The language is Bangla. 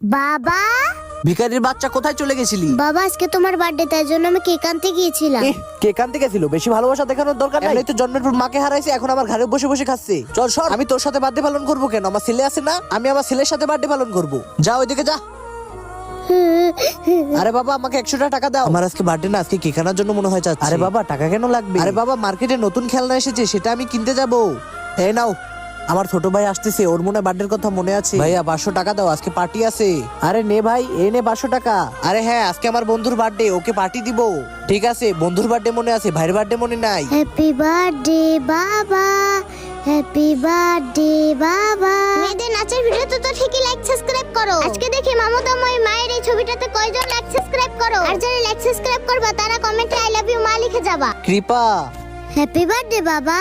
বাবা? ভিখারির বাচ্চা কোথায় চলে গেছিলি? বাবা আজকে তোমার বার্থডে তাই জন্য আমি কেক আনতে গিয়েছিলাম। এহ, কে কানতে গেছিল? বেশি ভালোবাসা দেখানোর দরকার নাই? তো জন্মের পর মাকে হারাইছে এখন আমার ঘরে বসে বসে খাচ্ছে। চল সর। আমি তোর সাথে বার্থডে পালন করব কেন? আমার ছেলে আছে না? আমি আমার ছেলের সাথে বার্থডে পালন করব। যা ওইদিকে যা। আরে বাবা আমাকে একশো টাকা দাও। আমার আজকে বার্থডে না আজকে কেক আনার জন্য মনে হয় চাচ্ছে। আরে বাবা টাকা কেন লাগবে? আরে বাবা মার্কেটে নতুন খেলনা এসেছে সেটা আমি কিনতে যাব। এই নাও আমার ছোট ভাই আসতেছে ওর মনে বার্থডের কথা মনে আছে। ভাইয়া পাঁচশো টাকা দাও আজকে পার্টি আছে। আরে নে ভাই এ নে পাঁচশো টাকা। আরে হ্যাঁ আজকে আমার বন্ধুর বার্থডে ওকে পার্টি দিব। ঠিক আছে বন্ধুর বার্থডে মনে আছে ভাইয়ের বার্থডে মনে নাই। হ্যাপি বার্থডে বাবা। হ্যাপি বার্থডে বাবা। মেয়েদের নাচের ভিডিও তো তো ঠিকই লাইক সাবস্ক্রাইব করো। আজকে দেখি মামতাময় মায়ের এই ছবিটাতে কয়জন লাইক সাবস্ক্রাইব করো? আর যারা লাইক সাবস্ক্রাইব করবা তারা কমেন্টে আই লাভ ইউ মা লিখে যাবা। কৃপা। হ্যাপি বার্থডে বাবা।